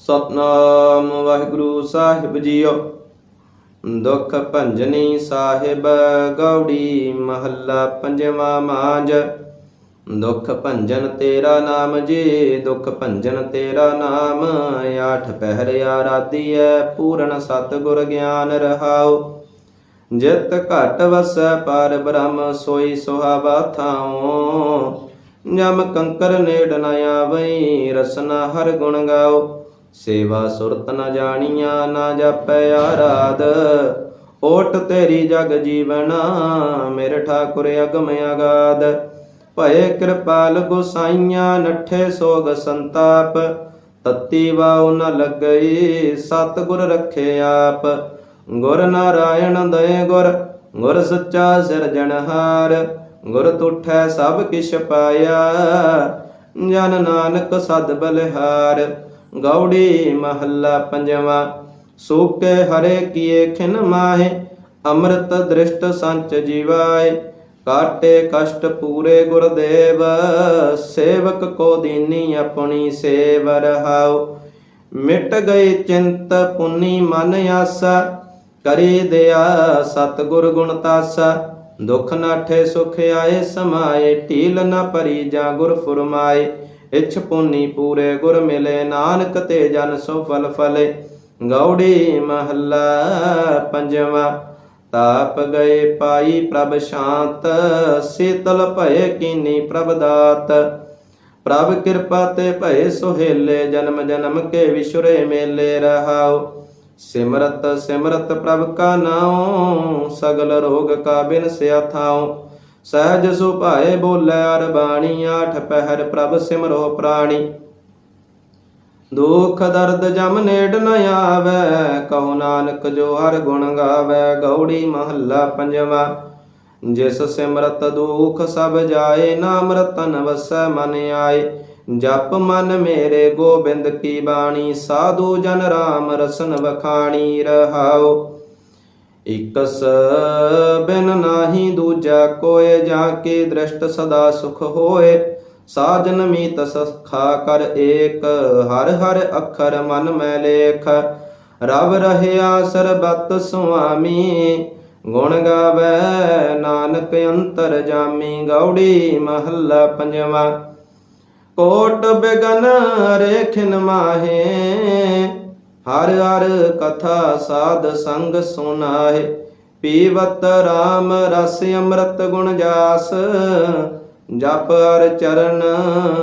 ਸਤਨਾਮ ਵਾਹਿਗੁਰੂ ਸਾਹਿਬ JIO. ਦੁਖ ਭੰਜਨੀ ਸਾਹਿਬ ਗੌੜੀ ਮਹੱਲਾ ਪੰਜਵਾਂ ਮਾਜ ਦੁਖ ਭੰਜਨ ਤੇਰਾ ਨਾਮ ਜੀ, ਦੁਖ ਭੰਜਨ ਤੇਰਾ ਨਾਮ। ਆਠ ਪਹਿਰ ਆਰਾਧੀਐ ਪੂਰਨ ਸਤਿਗੁਰ ਗਿਆਨ ਰਹਾਓ ਜਿਤ ਘਟ ਵਸੈ, ਪਰ ਬ੍ਰਹਮ ਸੋਈ ਸੁਹਾਵਾ ਥਾਉ। ਜਮ ਕੰਕਰ ਨੇੜ ਨ ਆਵਈ, ਰਸਨਾ ਹਰ ਗੁਣ ਗਾਓ ਸੇਵਾ ਸੁਰਤ ਨ ਜਾਣੀਆਂ, ਨਾ ਜਾਪੈ ਆਰਾਧ। ਓਟ ਤੇਰੀ ਜਗ ਜੀਵਨਾ, ਮੇਰੇ ਠਾਕੁਰ ਅਗਮ ਅਗਾਧ ਭਏ ਕਿਰਪਾਲ ਗੁਸਾਈਆਂ, ਨਠੇ ਸੋਗ ਸੰਤਾਪ। ਤਤੀ ਵਾਉ ਨ ਲੱਗਈ ਸਤ ਗੁਰ ਰਖੇ ਆਪ। ਗੁਰ ਨਾਰਾਇਣ ਦਏ ਗੁਰ ਗੁਰ ਸੱਚਾ ਸਿਰਜਣਹਾਰ ਗੁਰ ਤੁਠੈ ਸਭ ਕਿਛ ਪਾਇਆ, ਜਨ ਨਾਨਕ ਸਦ ਬਲਿਹਾਰ। ਗੌੜੀ ਮਹੱਲਾ ਪੰਜਵਾ। ਸੂਕੇ ਹਰੇ ਕੀਏ ਖਿਨ ਮਾਹੇ, ਅੰਮ੍ਰਿਤ ਦ੍ਰਿਸ਼ਟ ਸੰਚ ਜੀਵਾਏ। ਕਾਟੇ ਕਸ਼ਟ ਪੂਰੇ ਗੁਰਦੇਵ, ਸੇਵਕ ਕੋ ਦੀਨੀ ਆਪਣੀ ਸੇਵ ਰਹਾਉ। ਮਿਟ ਗਈ ਚਿੰਤ ਪੁੰਨੀ ਮਨ ਆਸਾ, ਕਰੀ ਦਿਆ ਸਤਿਗੁਰ ਗੁਣ ਤਾਸਾ। ਦੁਖ ਨਾਠੇ ਸੁਖ ਆਏ ਸਮਾਏ, ਢੀਲ ਨਾ ਭਰੀ ਜਾਂ ਗੁਰ ਫੁਰਮਾਏ। ਇਛ ਪੁੰਨੀ ਪੂਰੇ ਗੁਰ ਮਿਲੇ, ਨਾਨਕ ਤੇ ਜਨ ਸੋ ਫਲ ਫਲੇ। ਗੌੜੀ ਮਹੱਲਾ ਪੰਜਵਾ, ਤਾਪ ਗਏ ਪਾਈ ਪ੍ਰਭ ਸ਼ਾਂਤ, ਸੀਤਲ ਭਏ ਕੀਨੀ ਪ੍ਰਭ ਦਾਤ। ਪ੍ਰਭ ਕਿਰਪਾ ਤੇ ਭਏ ਸੁਹੇਲੇ, ਜਨਮ ਜਨਮ ਕੇ ਵਿਸ਼ੁਰੇ ਮੇਲੇ ਰਹਾਉ। ਸਿਮਰਤ ਸਿਮਰਤ ਪ੍ਰਭ ਕਾ ਨਾਉ, ਸਗਲ ਰੋਗ ਕਾ ਬਿਨ ਸਿਆ ਥਾਉ। ਸਹਿਜ ਸੁਭਾਏ ਬੋਲੇ ਅਰ ਬਾਣੀ, ਆਠ ਪਹਿਰ ਪ੍ਰਭ ਸਿਮਰੋ ਪ੍ਰਾਣੀ। ਦੁਖ ਦਰਦ ਜਮ ਨੇੜ ਨ ਆਵੈ, ਕਹੋ ਨਾਨਕ ਜੋ ਹਰ ਗੁਣ ਗਾਵੈ, ਗੌੜੀ ਮਹੱਲਾ ਪੰਜਵਾ। ਜਿਸ ਸਿਮਰਤ ਦੁਖ ਸਭ ਜਾਏ, ਨਾਮ ਰਤਨ ਵਸੈ ਮਨ ਆਏ। ਜਪ ਮਨ ਮੇਰੇ ਗੋਬਿੰਦ ਕੀ ਬਾਣੀ, ਸਾਧੂ ਜਨ ਰਾਮ ਰਸਨ ਵਖਾਣੀ ਰਹਾਉ। ਇਕਸ ਬਿਨ ਨਾਹੀ ਦੂਜਾ ਕੋਏ ਜਾ ਕੇ ਦ੍ਰਿਸ਼ਟ ਸਦਾ ਸੁਖ ਹੋਏ। ਸਾਜਨ ਮੀਤ ਸਖਾ ਕਰ ਏਕ, ਹਰ ਹਰ ਅੱਖਰ ਮਨ ਮੈਂ ਲੇਖ। ਰਵ ਰਹਿਆ ਸਰਬਤ ਸੁਆਮੀ, ਗੁਣ ਗਾਵੇ ਨਾਨਕ ਅੰਤਰ ਜਾਮੀ। ਗੌੜੀ ਮਹੱਲਾ ਪੰਜਵਾ, ਕੋਟ ਬਿਗਨ ਰੇਖਿਨ ਮਾਹੇ। ਹਰ ਹਰ ਕਥਾ ਸਾਧ ਸੰਗ ਸੁਨਾਏ ਪੀਵਤ RAM ਰਸ ਅੰਮ੍ਰਿਤ ਗੁਣ ਜਾਸ। ਜਪ ਹਰ ਚਰਨ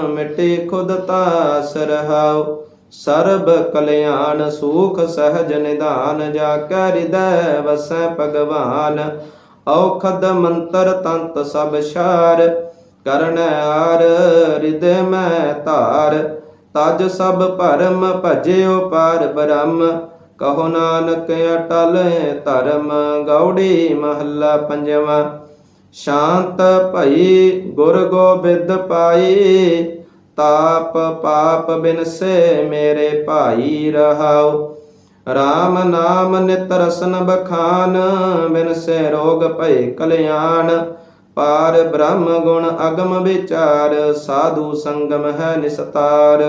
ਮਿਟੇ ਖੁਦ ਤਾਸ ਰਹਾਉ। ਸਰਬ ਕਲਿਆਣ ਸੂਖ ਸਹਜ ਨਿਧਾਨ, ਜਾ ਕੈ ਹਿਰਦੈ ਵਸੈ ਭਗਵਾਨ। ਔਖਦ ਮੰਤਰ ਤੰਤ ਸਭ ਸ਼ਾਰ ਕਰਨ ਆਰ ਹਿਰਦੈ ਮੈਂ ਧਾਰ। ਤਜ ਸਭ ਭਰਮ ਭਜਿਓ ਪਾਰ ਬ੍ਰਹਮ। ਕਹੋ ਨਾਨਕ ਅਟਲ ਧਰਮ, ਗੌੜੀ ਮਹੱਲਾ ਪੰਜਵਾ। ਸ਼ਾਂਤ ਭਈ ਗੁਰ ਗੋਬਿੰਦ ਪਾਈ, ਤਾਪ ਪਾਪ ਬਿਨਸੇ ਮੇਰੇ ਭਾਈ ਰਹਾਉ। RAM ਨਾਮ ਨਿਤ ਰਸਨ ਬਖਾਨ ਬਿਨਸੇ ਰੋਗ ਭਏ ਕਲਿਆਣ। ਪਾਰ ਬ੍ਰਹਮ ਗੁਣ ਅਗਮ ਵਿਚਾਰ, ਸਾਧੂ ਸੰਗਮ ਹੈ ਨਿਸਤਾਰ।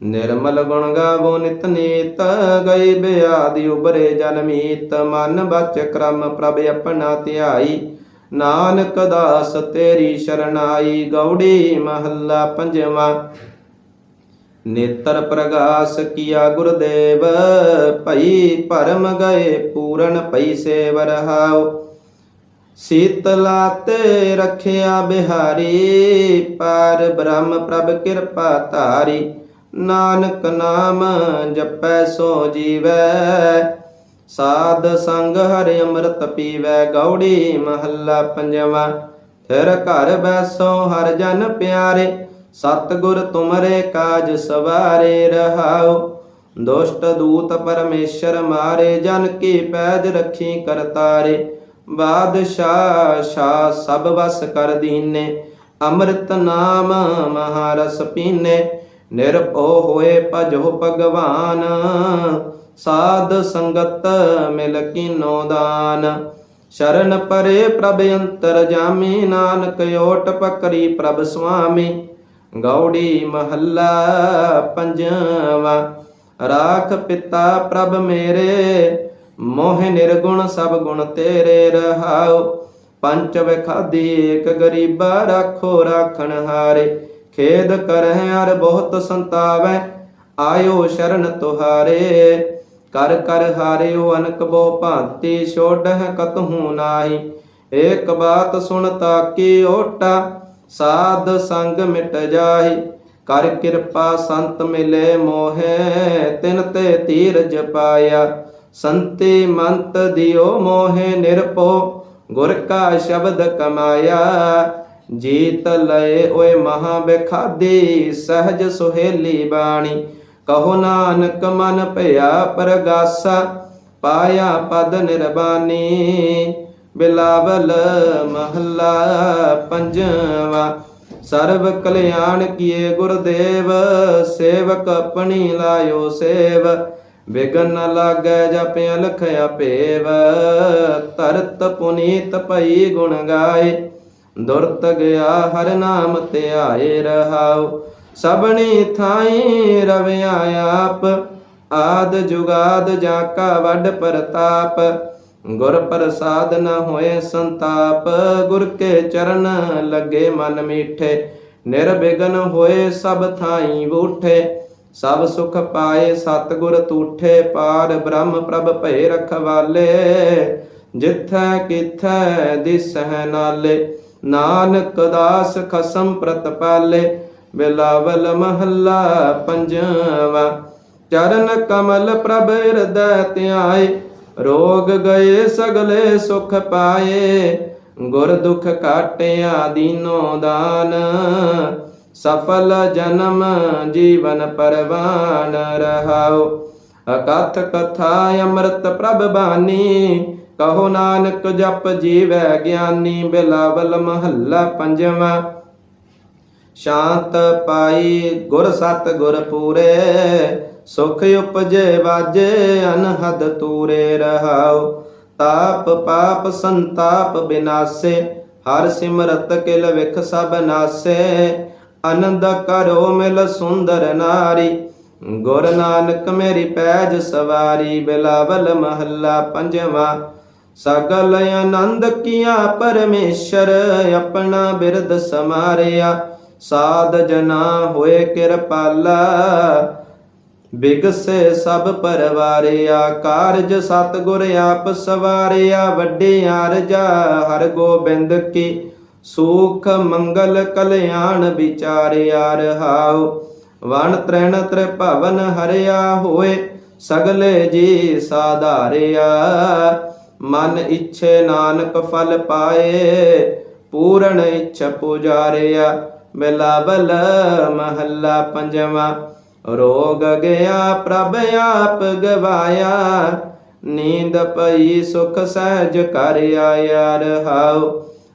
ਨਿਰਮਲ ਗੁਣ ਗਾਵੋ ਨਿਤ ਨੀਤ, ਗਈ ਬਿਆਦਿ ਉਬਰੇ ਜਨਮੀਤ ਮਨ ਬਚ ਕਰਮ ਪ੍ਰਭ ਆਪਣਾ ਧਿਆਈ, ਨਾਨਕ ਦਾਸ ਤੇਰੀ ਸ਼ਰਨਾਈ ਗੌੜੀ ਮਹੱਲਾ ਪੰਜਵਾ। ਨੇਤਰ ਪ੍ਰਗਾਸ ਕੀਆ ਗੁਰਦੇਵ, ਭਈ ਭਰਮ ਗਏ ਪੂਰਨ ਪਈ ਸੇਵ ਰਹਾਉ। ਸੀਤਲਾ ਤੇ ਰਖਿਆ ਬਿਹਾਰੀ, ਪਰ ਬ੍ਰਹਮ ਪ੍ਰਭ ਕਿਰਪਾ ਧਾਰੀ। ਨਾਨਕ ਨਾਮ ਜਪੈ ਸੋ ਜੀਵੈ, ਸਾਧ ਸੰਗ ਹਰਿ ਅੰਮ੍ਰਿਤ ਪੀਵੈ, ਗੌੜੀ ਮਹੱਲਾ ਪੰਜਵਾ। ਫਿਰ ਘਰ ਬੈਸੋ ਹਰ ਜਨ ਪਿਆਰੇ, ਸਤਿਗੁਰ ਤੁਮਰੇ ਕਾਜ ਸਵਾਰੇ ਰਹਾਓ ਦੁਸ਼ਟ ਦੂਤ ਪਰਮੇਸ਼ਰ ਮਾਰੇ, ਜਨ ਕੀ ਪੈਜ ਰੱਖੀ ਕਰਤਾਰੇ। ਬਾਦਸ਼ਾਹ ਸ਼ਾ ਸਭ ਵਸ ਕਰ ਦੀਨੇ, ਅੰਮ੍ਰਿਤ ਨਾਮ ਮਹਾਰਸ ਪੀਨੇ, ਨਿਰਭਉ ਹੋਏ ਭਜੋ ਭਗਵਾਨ, ਸਾਧ ਸੰਗਤ ਮਿਲ ਕੀਨੋ ਦਾਨ। ਸ਼ਰਨ ਪਰੇ ਪ੍ਰਭ ਅੰਤਰ ਜਾਮੀ, ਨਾਨਕ ਓਟ ਪਕਰੀ ਪ੍ਰਭ ਸੁਆਮੀ। ਗੌੜੀ ਮਹੱਲਾ ਪੰਜਵਾ, ਰਾਖ ਪਿਤਾ ਪ੍ਰਭ ਮੇਰੇ ਮੋਹ ਨਿਰਗੁਣ ਸਭ ਗੁਣ ਤੇਰੇ ਰਹਾਉ। ਪੰਚ ਵਿਖਾਦੀ ਏਕ ਗਰੀਬਾ ਰਾਖੋ ਰਾਖਣ ਹਾਰੇ। ਖੇਦ ਕਰਹਿ ਅਰ ਬਹੁਤ ਸੰਤਾਵੈ, ਆਇਓ ਸ਼ਰਨ ਤੁਹਾਰੇ। ਕਰ ਕਰ ਹਾਰਿਓ ਅਨਕ ਬੋ ਭਾਂਤੀ, ਛੋੜਹਿ ਕਤਹੂ ਨਾਹੀ। ਏਕ ਬਾਤ ਸੁਣ ਤਾਕੀ ਓਟਾ, ਸਾਧ ਸੰਗ ਮਿਟ ਜਾਹੀ। ਕਰ ਕਿਰਪਾ ਸੰਤ ਮਿਲੇ ਮੋਹੇ, ਤਿਨ ਤੇ ਤੀਰਜ ਪਾਇਆ। ਸੰਤੇ ਮੰਤ ਦਿਓ ਮੋਹੇ ਨਿਰਪੋ ਗੁਰ ਕਾ ਸ਼ਬਦ ਕਮਾਇਆ। ਜੀਤ ਲਏ ਓਏ ਮਹਾ ਬਿਖਾਦੀ, ਸਹਜ ਸੁਹੇਲੀ ਬਾਣੀ। ਕਹੋ ਨਾਨਕ ਮਨ ਭਇਆ ਪਰਗਾਸਾ, ਪਾਇਆ ਪਦ ਨਿਰਬਾਨੀ। ਬਿਲਾਵਲ ਮਹੱਲਾ ਪੰਜਵਾ, ਸਰਬ ਕਲਿਆਣ ਕੀਏ ਗੁਰਦੇਵ, ਸੇਵਕ ਆਪਣੀ ਲਾਇਓ ਸੇਵ। ਬਿਗਨ ਨ ਲਾਗੈ ਜਪਿ ਅਲਖ ਆਪੇਵ ਤਰਤ ਪੁਨੀਤ ਭਈ ਗੁਣ ਗਾਏ। ਦੁਰਤ ਗਿਆ ਹਰ ਨਾਮ ਧਿਆਏ ਰਹਾਉ ਸਭਨੀ ਥਾਈ ਰਵਿਆ ਆਪ। ਆਦ ਜੁਗਾਦ ਜਾ ਕਾ ਵੱਡ ਪ੍ਰਤਾਪ, ਗੁਰ ਪ੍ਰਸਾਦ ਨ ਹੋਏ ਸੰਤਾਪ। ਗੁਰ ਕੇ ਚਰਨ ਲੱਗੇ ਮਨ ਮੀਠੇ ਨਿਰਬਿਗਨ ਹੋਏ ਸਭ ਥਾਈ ਬੂਠੇ। ਸਭ ਸੁਖ ਪਾਏ ਸਤਿਗੁਰ ਤੂਠੇ ਪਾਰ ਬ੍ਰਹਮ ਪ੍ਰਭ ਭਏ ਰਖਵਾਲੇ, ਜਿਥੈ ਕਿਥੈ ਦਿਸਹਿ ਨਾਲੇ, ਨਾਨਕ ਦਾਸ ਖਸਮ ਪ੍ਰਤਪਾਲੇ ਬਿਲਾਵਲ ਮਹੱਲਾ ਪੰਜਵਾ, ਚਰਨ ਕਮਲ ਪ੍ਰਭ ਹਿਰਦੈ ਧਿਆਏ, ਰੋਗ ਗਏ ਸਗਲੇ ਸੁਖ ਪਾਏ, ਗੁਰ ਦੁਖ ਕਾਟਿਆ ਦੀਨੋ ਦਾਨ। ਸਫਲ ਜਨਮ ਜੀਵਨ ਪਰਵਾਨ ਰਹਾਉ ਅਕਥ ਕਥਾ ਅੰਮ੍ਰਿਤ ਪ੍ਰਭ ਬਾਣੀ ਕਹੋ ਨਾਨਕ ਜਪ ਜੀਵੈ ਗਿਆਨੀ ਬਿਲਾਵਲ ਮਹੱਲਾ ਪੰਜਵਾ। ਸ਼ਾਂਤ ਪਾਈ ਗੁਰ ਸਤ ਗੁਰ ਪੂਰੇ। ਸੁਖ ਉਪਜੇ ਵਾਜੇ ਅਨਹਦ ਤੂਰੇ ਰਹਾਉ ਤਾਪ ਪਾਪ ਸੰਤਾਪ ਬਿਨਾਸੇ। ਹਰ ਸਿਮਰਤ ਕਿਲ ਵਿਖ ਸਭ ਨਾਸੇ। ਆਨੰਦ ਕਰੋ ਮਿਲ ਸੁੰਦਰ ਨਾਰੀ। ਗੁਰ ਨਾਨਕ ਮੇਰੀ ਪੈਜ ਸਵਾਰੀ, ਬਿਲਾਵਲ ਮਹੱਲਾ ਪੰਜਵਾ। ਸਗਲ ਆਨੰਦ ਕੀਆ ਪਰਮੇਸ਼ਰ, ਆਪਣਾ ਬਿਰਦ ਸਮਾਰਿਆ। ਸਾਧ ਜਨਾ ਹੋਏ ਕਿਰਪਾਲਾ, ਬਿਗਸੇ ਸਭ ਪਰਵਾਰਿਆ। ਕਾਰਜ ਸਤਗੁਰ ਆਪ ਸਵਾਰਿਆ, ਵੱਡੇ ਆਰਜਾ ਹਰ ਗੋਬਿੰਦ ਕੀ। ਸੁਖ ਮੰਗਲ ਕਲਿਆਣ ਵਿਚਾਰਿਆ ਰਹਾਉ, ਵਣ ਤ੍ਰੈਣ ਤ੍ਰਿਭਵਨ ਹਰਿਆ ਹੋਏ, ਸਗਲੇ ਜੀ ਸਾਧਾਰਿਆ। ਮਨ ਇੱਛੇ ਨਾਨਕ ਫਲ ਪਾਏ, ਪੂਰਨ ਇੱਛ ਪੁਜਾਰਿਆ। ਬਿਲਾਵਲ ਮਹੱਲਾ ਪੰਜਵਾ, ਰੋਗ ਗਿਆ ਪ੍ਰਭ ਆਪ ਗਵਾਇਆ। ਨੀਂਦ ਪਈ ਸੁਖ ਸਹਿਜ ਕਰ ਆਇਆ ਰਹਾਉ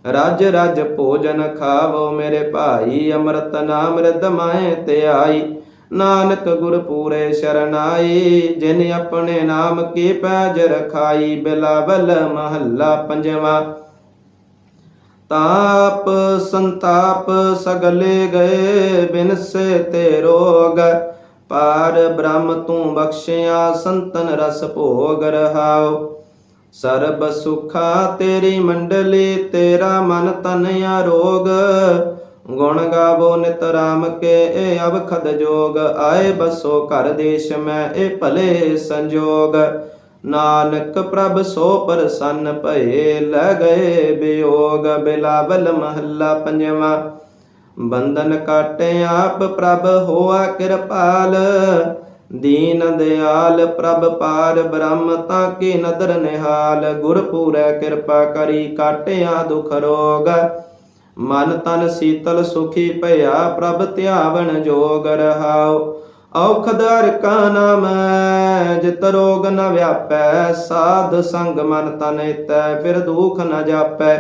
ਰਜ ਰਜ ਭੋਜਨ ਖਾਵੋ ਮੇਰੇ ਭਾਈ, ਅੰਮ੍ਰਿਤ ਨਾਮ ਰਿਦ ਮਾਏ ਧਿਆਈ ਨਾਨਕ ਗੁਰ ਪੂਰੇ ਸ਼ਰਨਾਈ, ਜਿਨ ਆਪਣੇ ਨਾਮ ਕੀ ਪੈਜ ਰਖਾਈ, ਬਿਲਾਵਲ ਮਹੱਲਾ ਪੰਜਵਾ। ਤਾਪ ਸੰਤਾਪ ਸਗਲੇ ਗਏ ਬਿਨਸੇ ਤੇ ਰੋਗ। ਪਾਰ ਬ੍ਰਹਮ ਤੂੰ ਬਖਸ਼ਿਆ, ਸੰਤਨ ਰਸ ਭੋਗ ਰਹਾਓ ਸਰਬ ਸੁਖਾ ਤੇਰੀ ਮੰਡਲੀ, ਤੇਰਾ ਮਨ ਤਨ ਆਰੋਗ ਗੁਣ ਗਾਵੋ ਨਿਤ ਰਾਮ ਕੇ ਇਹ ਅਵਖਦ ਜੋਗ। ਆਏ ਬਸੋ ਘਰ ਦੇਸ਼ ਮੈਂ ਇਹ ਭਲੇ ਸੰਜੋਗ। ਨਾਨਕ ਪ੍ਰਭ ਸੋ ਪ੍ਰਸੰਨ ਭਏ, ਲੈ ਗਏ ਬਿਯੋਗ। ਬਿਲਾਵਲ ਮਹੱਲਾ ਪੰਜਵਾ। ਬੰਧਨ ਕਾਟੇ ਆਪ ਪ੍ਰਭ ਹੋਆ ਕਿਰਪਾਲ। ਦੀਨ ਦਿਆਲ ਪ੍ਰਭ ਪਾਰ ਬ੍ਰਹਮ ਤਾਂ ਕੀ ਨਦਰ ਨਿਹਾਲ ਗੁਰ ਪੂਰੈ ਕਿਰਪਾ ਕਰੀ ਕਾਟਿਆ ਦੁਖ ਰੋਗ। ਮਨ ਤਨ ਸੀਤਲ ਸੁਖੀ ਭਇਆ ਪ੍ਰਭ ਧਿਆਵਨ ਜੋਗ ਰਹਾਉ। ਔਖਦ ਹਰ ਕਾ ਨਾਮ ਜਿਤ ਰੋਗ ਨ ਵਿਆਪੈ, ਸਾਧ ਸੰਗ ਮਨ ਤਨ ਹਿਤੈ, ਫਿਰ ਦੁਖ ਨ ਜਾਪੈ।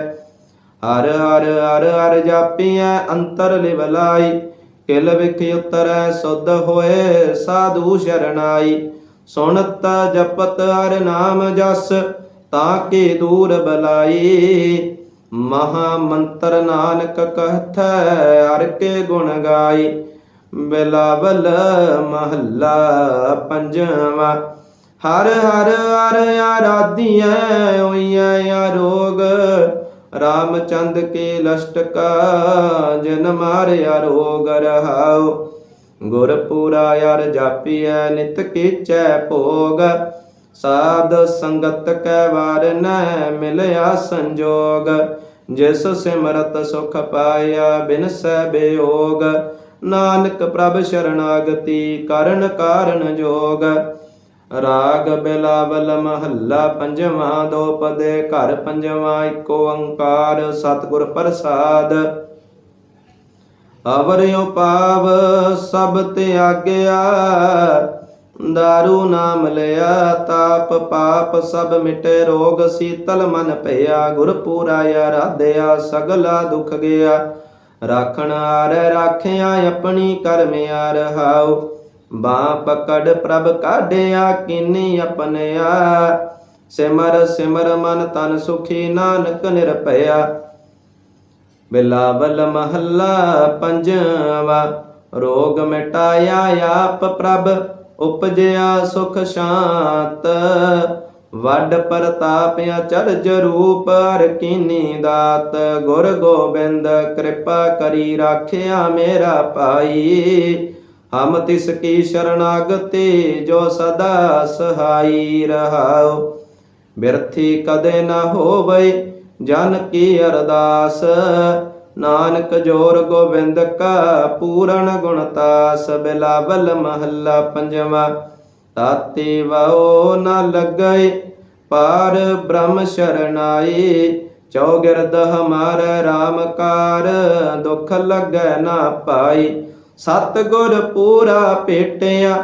ਹਰ ਹਰ ਹਰ ਹਰ ਜਾਪੀਐ, ਅੰਤਰ ਲਿਵਲਾਈ ਕਿਲ ਵਿਖ ਉਤਰੈ, ਸੁਧ ਹੋਏ ਸਾਧੂ ਸ਼ਰਨਾਈ ਸੁਣਤ ਜਪਤ ਹਰ ਨਾਮ ਜਸ, ਤਾਂ ਕੀ ਦੂਰ ਬਲਾਈ। ਮਹਾ ਮੰਤਰ ਨਾਨਕ ਕਹਥੈ, ਹਰ ਕੇ ਗੁਣ ਗਾਈ। ਬਿਲਾਵਲ ਮਹੱਲਾ ਪੰਜਵਾ। ਹਰ ਹਰ ਹਰ ਆਰਾਧੀਐ ਹੋਈਐ ਆਰੋਗ ਰਾਮਚੰਦ ਕੇ ਲਸ਼ਟਕਾ ਜਨ ਮਾਰਿਆ ਰੋਗ ਰਹਾਉ। ਗੁਰ ਪੂਰਾ ਯਾਰ ਜਾਪੀਐ, ਨਿਤ ਕੀਚੈ ਭੋਗ। ਸਾਧ ਸੰਗਤ ਕੈ ਵਾਰ ਨੈ ਮਿਲਿਆ ਸੰਜੋਗ। ਜਿਸ ਸਿਮਰਤ ਸੁਖ ਪਾਇਆ ਬਿਨ ਸੈ ਬਿਯੋਗ ਨਾਨਕ ਪ੍ਰਭ ਸ਼ਰਨਾਗਤੀ ਕਰਨ ਕਾਰਨ ਜੋਗ। ਰਾਗ ਬਿਲਾਵਲ ਮਹੱਲਾ ਪੰਜਵਾਂ, ਦੋ ਪਦੇ ਘਰ ਪੰਜਵਾਂ ਏਕ ਓੰਕਾਰ ਸਤਿਗੁਰ ਪ੍ਰਸਾਦ। ਅਵਰ ਉਪਾਵ ਸਭ ਤਿਆਗਿਆ, ਦਾਰੂ ਨਾਮ ਲਿਆ, ਤਾਪ ਪਾਪ ਸਭ ਮਿਟੇ, ਰੋਗ ਸੀਤਲ ਮਨ ਭਇਆ ਗੁਰ ਪੂਰਾ ਆਰਾਧਿਆ, ਸਗਲਾ ਦੁਖ ਗਿਆ। ਰਾਖਣ ਆਰ ਰਾਖਿਆ, ਆਪਣੀ ਕਰਮਿਆ ਰਹਾਉ ਬਾਹ ਪਕੜ ਪ੍ਰਭ ਕਾਢਿਆ, ਕੀਨੀ ਆਪਨਿਆ। ਸਿਮਰ ਸਿਮਰ ਮਨ ਤਨ ਸੁਖੀ ਨਾਨਕ ਨਿਰਭਇਆ। ਬਿਲਾਵਲ ਮਹੱਲਾ ਪੰਜਵਾ, ਰੋਗ ਮਿਟਾਇਆ ਆਪ ਪ੍ਰਭ, ਉਪਜਿਆ ਸੁਖ ਸ਼ਾਂਤ। ਵੱਡ ਪ੍ਰਤਾਪ ਅਚਰਜ ਰੂਪ ਹਰ ਕੀਨੀ ਦਾਤ। ਗੁਰ ਗੋਬਿੰਦ ਕਿਰਪਾ ਕਰੀ ਰਾਖਿਆ ਮੇਰਾ ਭਾਈ। ਹਮ ਤਿਸ ਕੀ ਸ਼ਰਨਾਗਤੀ ਜੋ ਸਦਾ ਸਹਾਈ ਰਹਾਉ। ਬਿਰਥੀ ਕਦੇ ਨਾ ਹੋਵੇ, ਜਨ ਕੀ ਅਰਦਾਸ। ਨਾਨਕ ਜੋਰ ਗੋਬਿੰਦ ਕਾ ਪੂਰਨ ਗੁਣਤਾਸ ਬਿਲਾਵਲ ਮਹੱਲਾ ਪੰਜਵਾ। ਤਾਤੇ ਵਾਓ ਨਾ ਲੱਗੈ, ਪਾਰ ਬ੍ਰਹਮ ਸ਼ਰਨਾਈ। ਚੌਗਿਰਦ ਹਮਾਰ RAM ਕਾਰ, ਦੁਖ ਲੱਗੈ ਨਾ ਪਾਈ। ਸਤ ਗੁਰ ਪੂਰਾ ਭੇਟਿਆ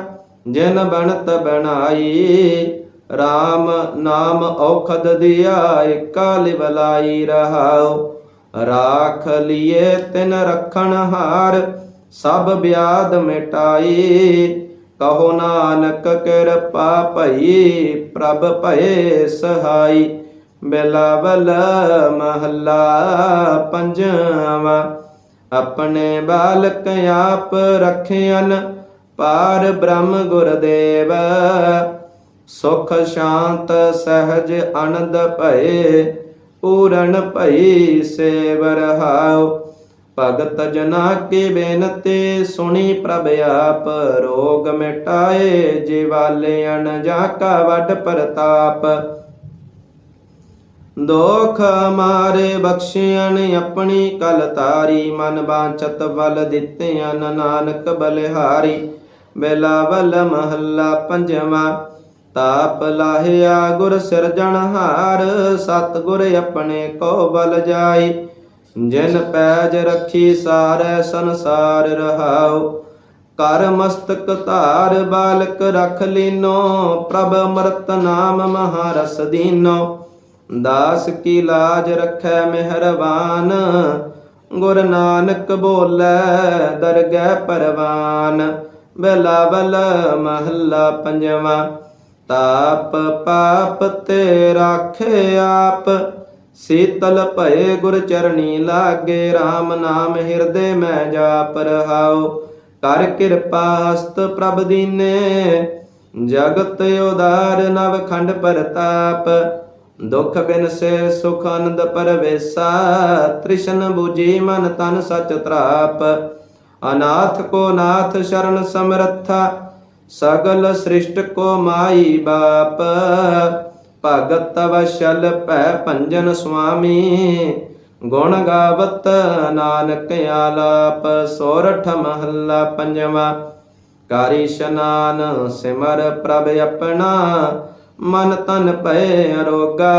ਜਿਨ ਬਣਤ ਬਣਾਈ RAM ਨਾਮ ਔਖਦ ਦਿਆ ਏਕਾ ਲਿਵਲਾਈ ਰਹਾਉ। ਰਾਖ ਲਿਏ ਤਿਨ ਰਖਣ ਹਾਰ, ਸਭ ਬਿਆਦ ਮਿਟਾਈ। ਕਹੋ ਨਾਨਕ ਕਿਰਪਾ ਭਈ, ਪ੍ਰਭ ਭਏ ਸਹਾਈ। ਬਿਲਾਵਲ ਮਹੱਲਾ ਪੰਜਵਾ। ਆਪਣੇ ਬਾਲਕ ਆਪ ਰਖਿਆਨ ਪਾਰ ਬ੍ਰਹਮ ਗੁਰਦੇਵ। ਸੁਖ ਸ਼ਾਂਤ ਸਹਿਜ ਆਨੰਦ ਭਏ, ਪੂਰਨ ਭਈ ਸੇਵ ਰਹਾਉ। ਭਗਤ ਜਨਾ ਕੀ ਬੇਨਤੀ ਸੁਣੀ ਪ੍ਰਭ ਆਪ, ਰੋਗ ਮਿਟਾਏ ਜਿਵਾਲਿਆਨ ਜਾ ਕਾ ਵੱਡ ਪ੍ਰਤਾਪ। ਦੋਖ ਮਾਰੇ ਬਖਸ਼ਿਆਨ ਆਪਣੀ ਕਲ ਤਾਰੀ, ਮਨ ਬਾਚਤ ਬਲ ਦਿੱਤਿਆਨ ਨਾਨਕ ਬਲਿਹਾਰੀ। ਬਿਲਾਵਲ ਮਹੱਲਾ ਪੰਜਵਾ, ਤਾਪ ਲਾਹਿਆ ਗੁਰ ਸਿਰਜਣਹਾਰ ਸਤ ਗੁਰ ਆਪਣੇ ਕੋ ਬਲ ਜਾਈ। ਜਿਨ ਪੈਜ ਰੱਖੀ ਸਾਰੇ ਸੰਸਾਰ ਰਹਾਉ। ਕਰ ਮਸਤਕ ਧਾਰ ਬਾਲਕ ਰਖ ਲੀਨੋ, ਪ੍ਰਭ ਮਰਤ ਨਾਮ ਮਹਾਰਸ ਦੀਨੋ। ਦਾਸ ਕੀ ਲਾਜ ਰਖੈ ਮਿਹਰਬਾਨ? ਗੁਰ ਨਾਨਕ ਬੋਲੇ, ਦਰਗਹਿ ਪਰਵਾਨ। ਬਿਲਾਵਲ ਮਹੱਲਾ ਪੰਜਵਾ। ਤਾਪ ਪਾਪ ਤੇ ਰਾਖੇ ਆਪ। ਸੀਤਲ ਭਏ ਗੁਰ ਚਰਣੀ ਲਾਗੇ RAM ਨਾਮ ਹਿਰਦੇ ਮੈਂ ਜਾਪ ਰਹਾਉ ਕਰ ਕਿਰਪਾ ਹਸਤ ਪ੍ਰਭ ਦੀਨੇ, ਜਗਤ ਉਦਾਰ ਨਵ ਖੰਡ ਪਰਤਾਪ। ਦੁਖ ਬਿਨ ਸੇ ਸੁਖ ਆਨੰਦ ਪਰਵੇਸਾ, ਤ੍ਰਿਸ਼ਨ 부ਜੀ ਮਨ ਤਨ ਸਚ ਤਰਾਪ। ਅਨਾਥ ਕੋ ਨਾਥ ਸ਼ਰਨ ਸਮਰੱਥਾ, ਸਗਲ ਸ੍ਰਿਸ਼ਟ ਕੋ ਮਾਈ ਬਾਪ। ਭਗਤ ਵਸ਼ਲ ਭੈ ਭੰਜਨ ਸੁਆਮੀ, ਗੁਣ ਗਾਵਤ ਨਾਨਕ ਆਲਾਪ। ਸੋਰਠ ਮਹੱਲਾ ਪੰਜਵਾ, ਕਾਰੀ ਇਸ਼ਨਾਨ ਸਿਮਰ ਪ੍ਰਭ ਆਪਣਾ ਮਨ ਤਨ ਭੈ ਅਰੋਗਾ।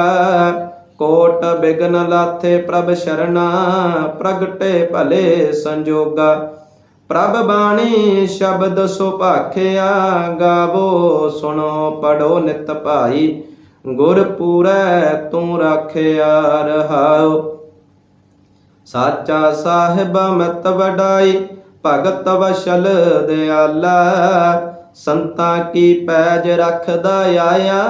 ਕੋਟ ਬਿਗਨ ਲਾਥੇ ਪ੍ਰਭ ਸ਼ਰਣਾ, ਪ੍ਰਗਟੇ ਭਲੇ ਸੰਜੋਗਾ। ਪ੍ਰਭ ਬਾਣੀ ਸ਼ਬਦ ਸੁਭਾਖਿਆ ਗਾਵੋ ਸੁਣੋ ਪੜੋ ਨਿਤ ਭਾਈ। ਗੁਰ ਪੂਰੈ ਤੂੰ ਰਾਖਿਆ ਰਹਾਉ ਸਾਚਾ ਸਾਹਿਬ ਮਤ ਵਡਾਈ, ਭਗਤ ਵਸ਼ਲ ਦਿਆਲਾ। ਸੰਤਾ ਕੀ ਪੈਜ ਰੱਖਦਾ ਆਇਆ,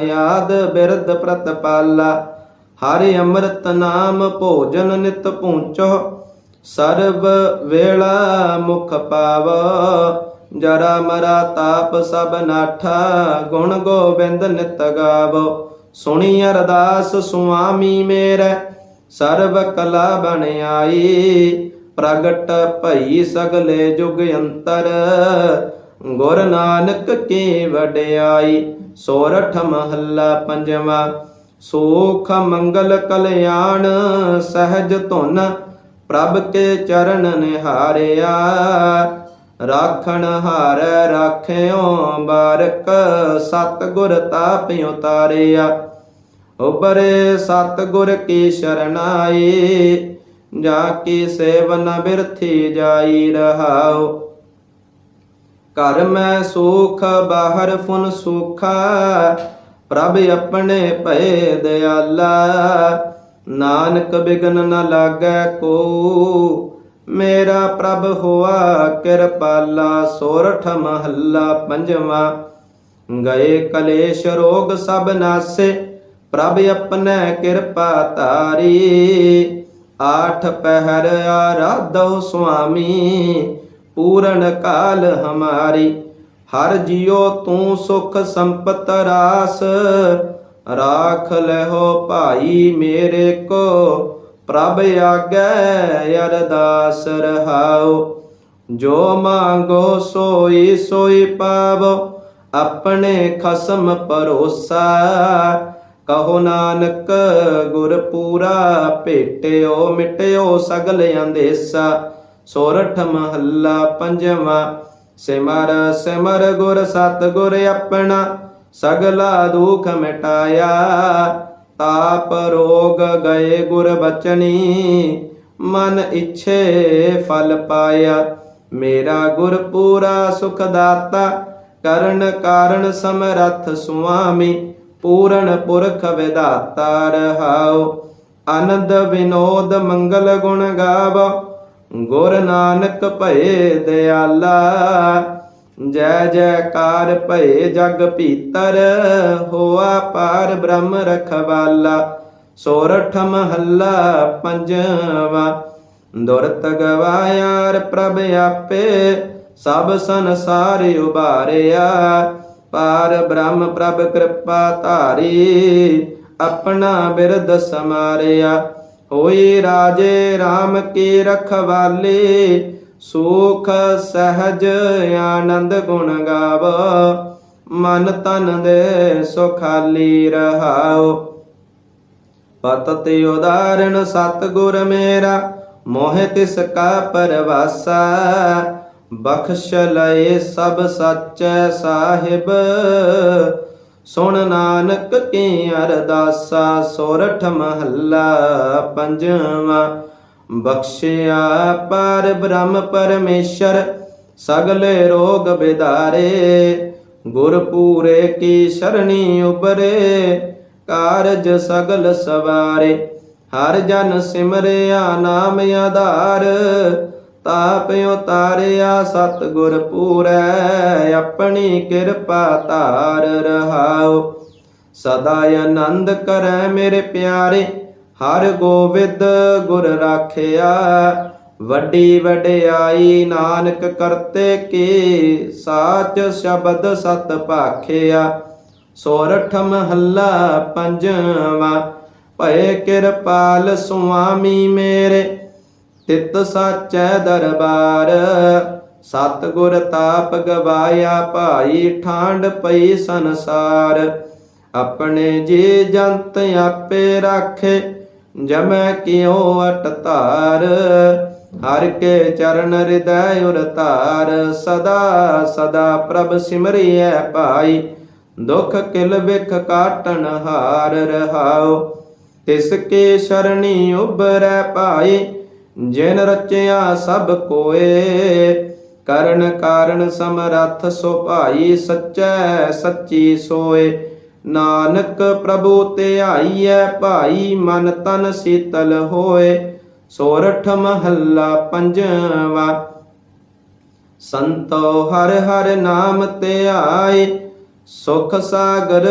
ਯਾਦ ਬਿਰਧ ਪ੍ਰਤਪਾਲਾ। ਹਰਿ ਅੰਮ੍ਰਿਤ ਨਾਮ ਭੋਜਨ ਨਿਤ ਪੂੰਚੋ ਸਰਬ ਵੇਲਾ ਮੁਖ ਪਾਵੋ। ਜਰਾ ਮਰਾ ਤਾਪ ਸਭ ਨਾਠਾ, ਗੁਣ ਗੋਬਿੰਦ ਨਿਤ ਗਾਵੋ। ਸੁਣੀ ਅਰਦਾਸ ਸੁਆਮੀ ਮੇਰੇ, ਸਰਬ ਕਲਾ ਬਣ ਆਈ। ਪ੍ਰਗਟ ਭਈ ਸਗਲੇ ਜੁਗ ਅੰਤਰ ਗੁਰ ਨਾਨਕ ਕੀ ਵਡਿਆਈ, ਸੋਰਠ ਮਹੱਲਾ ਪੰਜਵਾ। ਸੋਖ ਮੰਗਲ ਕਲਿਆਣ, ਸਹਿਜ ਧੁਨ ਪ੍ਰਭ ਕੇ ਚਰਨ ਨਿਹਾਰਿਆ। ਰਾਖਣ ਹਾਰ ਰਾਖਿਓ, ਬਾਰਕ ਸਤ ਗੁਰ ਤਾਪ ਉਤਾਰਿਆ ਉਬਰੇ ਸਤ ਗੁਰ ਕੀ ਸ਼ਰਨਾਈ, ਜਾ ਕੀ ਸੇਵਨ ਬਿਰਥੀ ਜਾਈ ਰਹਾਓ ਘਰ ਮੈਂ ਸੁਖ, ਬਾਹਰ ਫੁਨ ਸੁਖਾ। ਪ੍ਰਭ ਆਪਣੇ ਭਏ ਦਿਆਲਾ, ਨਾਨਕ ਬਿਗਨ ਨ ਲਾਗੈ ਕੋ। ਮੇਰਾ ਪ੍ਰਭ ਹੋਆ ਕਿਰਪਾਲਾ, ਸੋਰਠ ਮਹੱਲਾ ਪੰਜਵਾ। ਗਏ ਕਲੇਸ਼ ਰੋਗ ਸਭ ਨਾਸੇ, ਪ੍ਰਭ ਆਪਣੇ ਕਿਰਪਾ ਤਾਰੀ ਆਠ ਪਹਿਰ ਆਰਾਧੋ ਸੁਆਮੀ ਪੂਰਨ ਕਾਲ ਹਮਾਰੀ। ਹਰ ਜਿਉ ਤੂੰ ਸੁਖ ਸੰਪਤ ਰਾਸ। ਰਾਖ ਲਹੋ ਭਾਈ ਮੇਰੇ ਕੋ। ਪ੍ਰਭ ਆਗੈ ਅਰਦਾਸ ਰਹਾਉ। ਜੋ ਮੰਗੋ ਸੋਈ ਸੋਈ ਪਾਵੋ। ਆਪਣੇ ਖਸਮ ਪਰੋਸਾ ਕਹੋ ਨਾਨਕ, ਗੁਰ ਪੂਰਾ ਭੇਟਿਓ ਮਿਟਿਓ ਸਗਲ ਅੰਦੇਸਾ। ਸੋਰਠ ਮਹੱਲਾ ਪੰਜਵਾ, ਸਿਮਰ ਸਿਮਰ ਗੁਰ ਸਤ ਗੁਰ ਆਪਣਾ, ਸਗਲਾ ਦੁਖ ਮਿਟਾਇਆ। ਤਾਪ ਰੋਗ ਗਏ ਗੁਰ ਬਚਨੀ, ਮਨ ਇੱਛੇ ਫਲ ਪਾਇਆ। ਮੇਰਾ ਗੁਰ ਪੂਰਾ ਸੁਖ ਦਾਤਾ, ਕਰਨ ਕਾਰਨ ਸਮਰੱਥ ਸੁਆਮੀ, ਪੂਰਨ ਪੁਰਖ ਵਿਦਾਤਾ ਰਹਾਉ। ਆਨੰਦ ਵਿਨੋਦ ਮੰਗਲ ਗੁਣ ਗਾਵੋ। ਗੁਰ ਨਾਨਕ ਭਏ ਦਿਆਲਾ, ਜੈ ਜੈਕਾਰ ਭਏ ਜਗ ਭੀਤਰ, ਹੋਆ ਪਾਰ ਬ੍ਰਹਮ ਰਖਵਾਲਾ, ਸੋਰਠ ਮਹੱਲਾ ਪੰਜਵਾ। ਦੁਰਤ ਗਵਾਇਆਰ ਪ੍ਰਭ ਆਪੇ, ਸਭ ਸੰਸਾਰ ਉਬਾਰਿਆ ਪਾਰ ਬ੍ਰਹਮ ਪ੍ਰਭ ਕਿਰਪਾ ਧਾਰੀ, ਆਪਣਾ ਬਿਰਦ ਸਮਾਰਿਆ। ਹੋਈ ਰਾਜੇ RAM ਕੀ ਰਖਵਾਲੇ, ਸੁਖ ਸਹਜ ਆਨੰਦ ਗੁਣ ਗਾਵ, ਮਨ ਤਨ ਦੇ ਸੁਖਾਲੀ ਰਹਾਓ ਪਤ ਤੇ ਉਦਾਹਰਣ ਸਤ ਗੁਰ ਮੇਰਾ, ਮੋਹ ਤਿਸ ਕਾ ਪਰਵਾਸਾ। ਬਖਸ਼ ਲਏ ਸਭ ਸੱਚੈ ਸਾਹਿਬ ਸੁਣ ਨਾਨਕ ਕੀ ਅਰਦਾਸਾ, ਸੋਰਠ ਮਹੱਲਾ ਪੰਜਵਾ। ਬਖਸ਼ਿਆ ਪਰ ਬ੍ਰਹਮ ਪਰਮੇਸ਼ਰ, ਸਗਲੇ ਰੋਗ ਬਿਦਾਰੇ। ਗੁਰ ਪੂਰੇ ਕੀ ਸ਼ਰਣੀ ਉਬਰੇ ਕਾਰਜ ਸਗਲ ਸਵਾਰੇ। ਹਰ ਜਨ ਸਿਮਰਿਆ ਨਾਮ ਆਧਾਰ ਤਾਪ ਉਤਾਰਿਆ ਸਤ ਗੁਰ ਪੂਰੈ, ਆਪਣੀ ਕਿਰਪਾ ਧਾਰ ਰਹਾਉ। ਸਦਾ ਆਨੰਦ ਕਰੈ ਮੇਰੇ ਪਿਆਰੇ, ਹਰ ਗੋਵਿੰਦ ਗੁਰ ਰਾਖਿਆ। ਵੱਡੀ ਵਡਿਆਈ ਨਾਨਕ ਕਰਤੇ ਕੀ, ਸਾਚ ਸ਼ਬਦ ਸਤ ਭਾਖਿਆ। ਸੋਰਠ ਮਹੱਲਾ ਪੰਜਵਾ, ਭਏ ਕਿਰਪਾਲ ਸੁਆਮੀ ਮੇਰੇ। ਤਿਤ ਸਾਚੈ ਦਰਬਾਰ ਸਤ ਗੁਰ ਤਾਪ ਗਵਾਇਆ ਭਾਈ ਠਾਂਡ ਪਈ ਸੰਸਾਰ। ਆਪਣੇ ਜੀ ਜੰਤ ਆਪੇ ਰਾਖੇ, ਜਮੈ ਕਿਉ ਅਟ ਧਾਰ? ਹਰ ਕੇ ਚਰਨ ਹਿਰਦੈ ਉਰ ਧਾਰ, ਸਦਾ ਸਦਾ ਪ੍ਰਭ ਸਿਮਰਿਐ ਭਾਈ। ਦੁਖ ਕਿਲ ਵਿਖ ਕਾਟਣ ਹਾਰ ਰਹਾਉ, ਤਿਸ ਕੇ ਸ਼ਰਣੀ ਉਬਰੈ ਭਾਈ। ਜਿਨ ਰਚਿਆ ਸਭ ਕੋਏ, ਕਰਨ ਕਾਰਨ ਸਮਰੱਥ ਸੋ ਭਾਈ ਸੱਚੈ ਸੱਚੀ ਸੋਏ। ਨਾਨਕ ਪ੍ਰਭੂ ਤੇ ਆਈਐ ਭਾਈ ਮਨ ਤਨ ਸੀਤਲ ਹੋਏ। ਸੋਰਠ ਮਹੱਲਾ ਪੰਜਵਾ, ਸੰਤੋ ਹਰ ਹਰ ਨਾਮ ਤੇ ਆਏ ਸੁਖ ਸਾਗਰ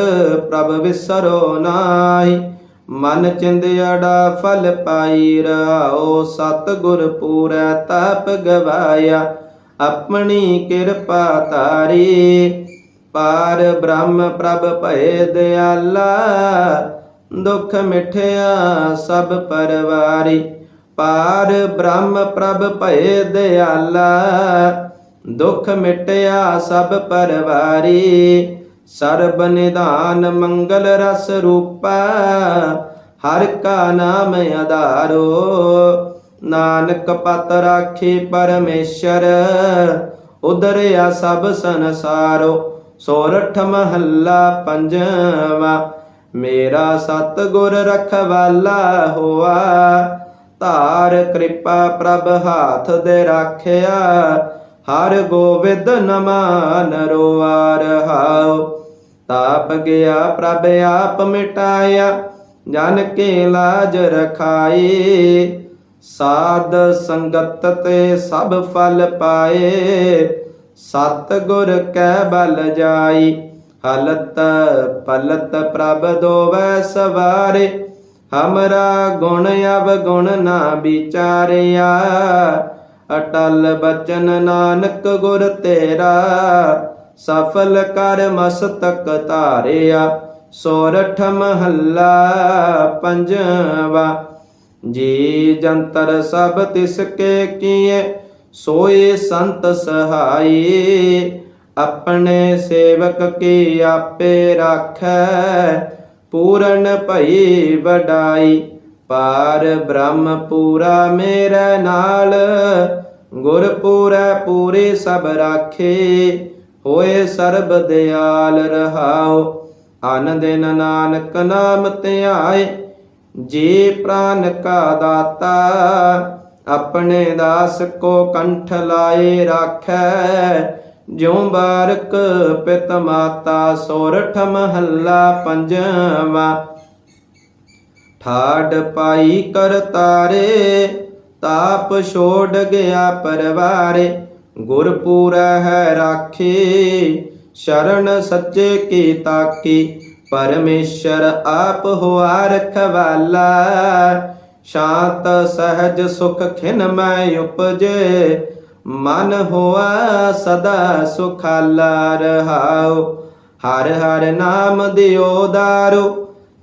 ਪ੍ਰਭ ਵਿਸਰੋ ਨਾਹੀ। ਮਨ ਚਿੰਦਿਆੜਾ ਫਲ ਪਾਈ ਰਹਾਓ ਸਤ ਗੁਰ ਪੂਰੈ ਤਾਪ ਗਵਾਇਆ, ਆਪਣੀ ਕਿਰਪਾ ਤਾਰੀ ਪਾਰ ਬ੍ਰਹਮ ਪ੍ਰਭ ਭਏ ਦਿਆਲਾ, ਦੁਖ ਮਿਠਿਆ ਸਭ ਪਰਵਾਰੀ। ਪਾਰ ਬ੍ਰਹਮ ਪ੍ਰਭ ਭਏ ਦਿਆਲਾ, ਦੁਖ ਮਿਟਿਆ ਸਭ ਪਰਵਾਰੀ। ਸਰਬ ਨਿਧਾਨ ਮੰਗਲ ਰਸ ਰੂਪਾ, ਹਰ ਕਾ ਨਾਮ ਆਧਾਰੋ। ਨਾਨਕ ਪਤ ਰਾਖੀ ਪਰਮੇਸ਼ਰ, ਉਦਰਿਆ ਸਭ ਸੰਸਾਰੋ। ਸੋਰਠ ਮਹੱਲਾ ਪੰਜਵਾ, ਮੇਰਾ ਸਤ ਗੁਰ ਰਖਵਾਲਾ ਹੋਆ। ਧਾਰ, ਕਿਰਪਾ ਪ੍ਰਭ ਹਾਥ ਦੇ ਰਾਖਿਆ ਹਰ ਗੋਵਿੰਦ ਨਮਾਨ ਰੋਆ ਰਹਾਉ ਤਾਪ ਗਿਆ, ਪ੍ਰਭ ਆਪ ਮਿਟਾਇਆ, ਜਨ ਕੇ ਲਾਜ ਰਖਾਈ। ਸਾਧ ਸੰਗਤ ਤੇ ਸਭ ਫਲ ਪਾਏ ਸਤ ਗੁਰ ਕੈ ਬਲ ਜਾਈ। ਹਲਤ ਪਲਤ ਪ੍ਰਭ ਦੋਵੈ ਸਵਾਰੇ, ਹਮਰਾ ਗੁਣ ਅਵ ਗੁਣ ਨਾ ਵਿਚਾਰਿਆ। ਅਟਲ ਬਚਨ ਨਾਨਕ ਗੁਰ ਤੇਰਾ, ਸਫਲ ਕਰ ਮਸਤਕ ਧਾਰਿਆ, ਸੋਰਠ ਮਹੱਲਾ ਪੰਜਵਾ। ਜੀ ਜੰਤਰ ਸਭ ਤਿਸ ਕੇ ਕੀਏ, ਸੋਏ ਸੰਤ ਸਹਾਈ, ਆਪਣੇ ਸੇਵਕ ਕੀ ਆਪੇ ਰਾਖੈ, ਪੂਰਨ ਭਈ ਵਡਾਈ। ਪਾਰ ਬ੍ਰਹਮ ਪੂਰਾ ਮੇਰੇ ਨਾਲ। ਗੁਰ ਪੂਰੈ ਪੂਰੇ ਸਭ ਰਾਖੇ, ਹੋਏ ਸਰਬ ਦਿਆਲ ਰਹਾਉ। ਅਨ ਨਾਨਕ ਨਾਮ ਧਿਆਏ ਜੀ ਪ੍ਰਾਨ ਕਾ ਦਾਤਾ। ਆਪਣੇ ਦਾਸ ਕੋ ਕੰਠ ਲਾਏ ਰਾਖੈ, ਜਿਉ ਬਾਰਕ ਪਿਤ ਮਾਤਾ ਸੋਰਠ ਮਹੱਲਾ ਪੰਜਵਾ। ਠਾਡ ਪਾਈ ਕਰ ਤਾਰੇ, ਤਾਪ ਛੋੜ ਗਿਆ ਪਰਵਾਰੇ। ਗੁਰ ਪੂਰਾ ਹੈ ਰਾਖੀ, ਸ਼ਰਨ ਸੱਚੇ ਕੀ ਤਾਕੀ। ਪਰਮੇਸ਼ਰ ਆਪ ਹੋਆ ਰਖਵਾਲਾ। ਸ਼ਾਂਤ, ਸਹਜ, ਸੁਖ ਖਿਨ ਮੈਂ ਉਪਜੇ। ਮਨ ਹੋਆ ਸਦਾ ਸੁਖਾਲਾ ਰਹਾਉ। ਹਰ ਹਰ ਨਾਮ ਦਿਓ ਦਾਰੋ।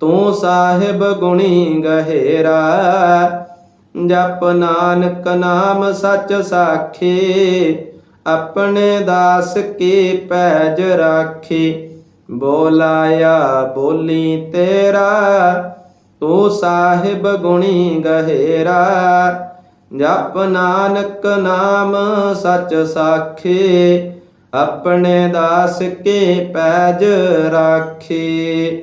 ਤੂੰ ਸਾਹਿਬ ਗੁਣੀ ਗਹਿਰਾ, ਜਪ ਨਾਨਕ ਨਾਮ ਸੱਚ ਸਾਖੀ, ਆਪਣੇ ਦਾਸ ਕੀ ਪੈਜ ਰਾਖੀ, ਬੋਲਾਇਆ ਬੋਲੀ ਤੇਰਾ, ਤੂੰ ਸਾਹਿਬ ਗੁਣੀ ਗਹਿਰਾ, ਜਪ ਨਾਨਕ ਨਾਮ ਸੱਚ ਸਾਖੀ, ਆਪਣੇ ਦਾਸ ਕੇ ਪੈਜ ਰਾਖੀ।